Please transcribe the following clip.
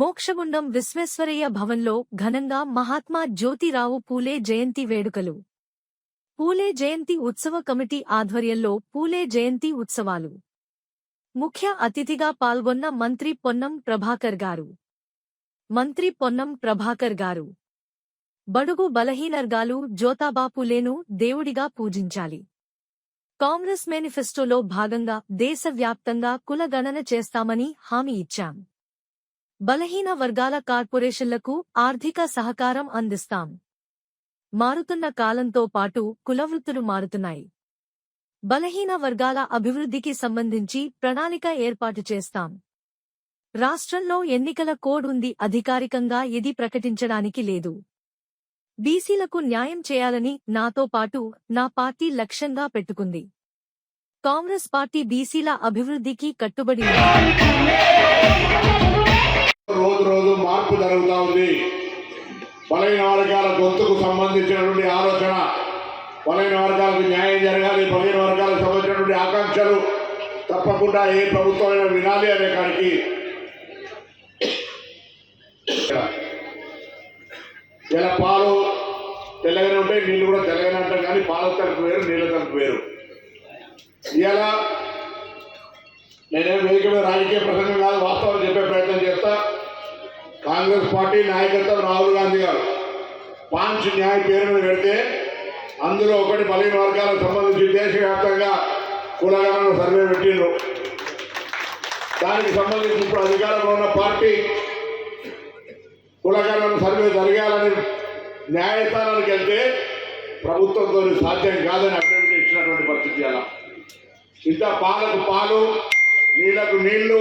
మోక్షగుండం విశ్వేశ్వరయ్య భవన్లో ఘనంగా మహాత్మా జ్యోతిరావు పూలే జయంతి వేడుకలు. పూలే జయంతి ఉత్సవ కమిటీ ఆధ్వర్యంలో పూలే జయంతి ఉత్సవాలు. ముఖ్య అతిథిగా పాల్గొన్న మంత్రి పొన్నం ప్రభాకర్ గారు. మంత్రి పొన్నం ప్రభాకర్ గారు. బడుగు బలహీనర్గాలు జ్యోతాబాపులేను దేవుడిగా పూజించాలి. కాంగ్రెస్ మేనిఫెస్టోలో భాగంగా దేశవ్యాప్తంగా కులగణన చేస్తామని హామీ ఇచ్చాం. బలహీన వర్గాల కార్పొరేషన్లకు ఆర్థిక సహకారం అందిస్తాం. మారుతున్న కాలంతో పాటు కులవృత్తులు మారుతున్నాయి. బలహీన వర్గాల అభివృద్ధికి సంబంధించి ప్రణాళిక ఏర్పాటు చేస్తాం. రాష్ట్రంలో ఎన్నికల కోడ్ ఉంది అధికారికంగా ఇది ప్రకటించడానికి లేదు. బీసీలకు న్యాయం చేయాలని నాతో పాటు నా పార్టీ లక్ష్యంగా పెట్టుకుంది. కాంగ్రెస్ పార్టీ బీసీల అభివృద్ధికి కట్టుబడి ఉంది. మార్పు జరుగుతూ ఉంది. బలైన వర్గాల గొంతుకు సంబంధించినటువంటి ఆలోచన బలైన వర్గాలకు న్యాయం జరగాలి బలైన వర్గాలకు సంబంధించినటువంటి ఆకాంక్షలు తప్పకుండా ఏ ప్రభుత్వమైనా వినాలి అనే కాడికి ఇలా పాలు తెల్లగానే ఉంటాయి నీళ్ళు కూడా తెల్లగానే ఉంటాయి కానీ పాల తలుపు వేరు నీళ్ళ తలుపు వేరు. ఇలా నేనేం వేదిక మీద రాజకీయ ప్రసంగం కాదు వాస్తవం చెప్పే ప్రయత్నం చేస్తాను కాంగ్రెస్ పార్టీ నాయకత్వం రాహుల్ గాంధీ గారు. పాంచ్ న్యాయ పేరు మీద పెడితే అందులో ఒకటి బలహీన వర్గాలకు సంబంధించి దేశవ్యాప్తంగా కులగణన సర్వే పెట్టిండ్రు. దానికి సంబంధించి ఇప్పుడు అధికారంలో ఉన్న పార్టీ కులగణన సర్వే జరగాలని న్యాయస్థానానికి వెళ్తే ప్రభుత్వంతో సాధ్యం కాదని అభ్యర్థి ఇచ్చినటువంటి పరిస్థితి అలా. ఇంత పాలకు పాలు నీళ్ళకు నీళ్ళు